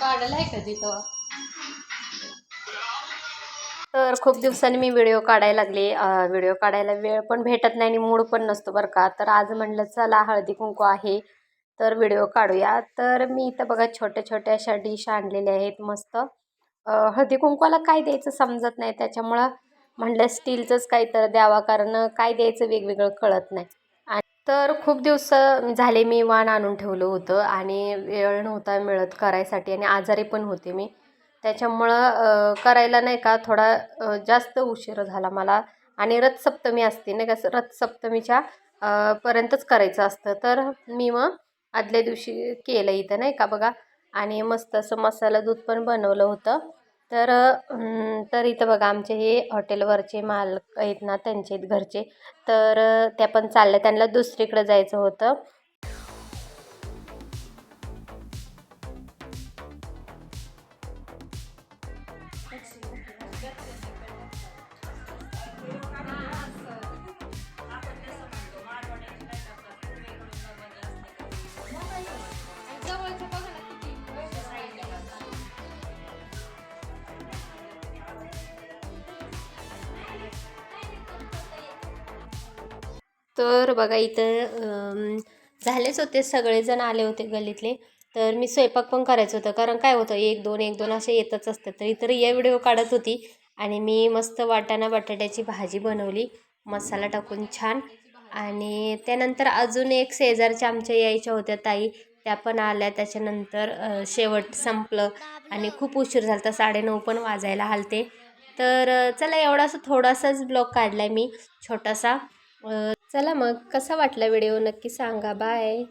काढायला आहे का तिथं? तर खूप दिवसांनी मी व्हिडिओ काढायला लागले. व्हिडिओ काढायला वेळ पण भेटत नाही आणि मूड पण नसतो बरं का. तर आज म्हणलं चला हळदी कुंकू आहे तर व्हिडिओ काढूया. तर मी इथं बघा छोट्या छोट्या अशा डिश आणलेल्या आहेत मस्त. हळदी कुंकवाला काय द्यायचं समजत नाही. त्याच्यामुळं म्हणलं स्टीलचंच काही तर द्यावा कारण काय द्यायचं वेगवेगळं कळत नाही. तर खूप दिवस झाले मी वाण आणून ठेवलं होतं आणि वेळ नव्हता मिळत करायसाठी आणि आजारी पण होते मी. त्याच्यामुळं करायला नाही का थोडा जास्त उशीर झाला मला. आणि रथसप्तमी असते नाही का रथसप्तमीच्या पर्यंतच करायचं असतं. तर मी मग आदल्या दिवशी केलं इथं नाही का बघा. आणि मस्त असं मसाला दूध पण बनवलं होतं. तर तर इथं बघा आमचे हे हॉटेलवरचे मालक आहेत ना त्यांचे आहेत घरचे. तर त्या पण चालल्या. त्यांना दुसरीकडं जायचं होतं. तर बघा इथं झालेच होते सगळेजण आले होते गल्लीतले. तर मी स्वयंपाक पण करायचं होतं. कारण काय होतं एक दोन एक दोन असे येतच असतात. तर इतर या व्हिडिओ काढत होती आणि मी मस्त वाटाणा बटाट्याची भाजी बनवली. मसाला टाकून छान. आणि त्यानंतर अजून एक शेजारच्या आमच्या यायच्या होत्या ताई. त्या पण आल्या. त्याच्यानंतर शेवट संपलं आणि खूप उशीर झाला. तर साडेनऊ पण वाजायला हालते. तर चला एवढासा थोडासाच ब्लॉग काढला आहे मी. छोटासा चला मग कसा वाटला व्हिडिओ? नक्की सांगा. बाय.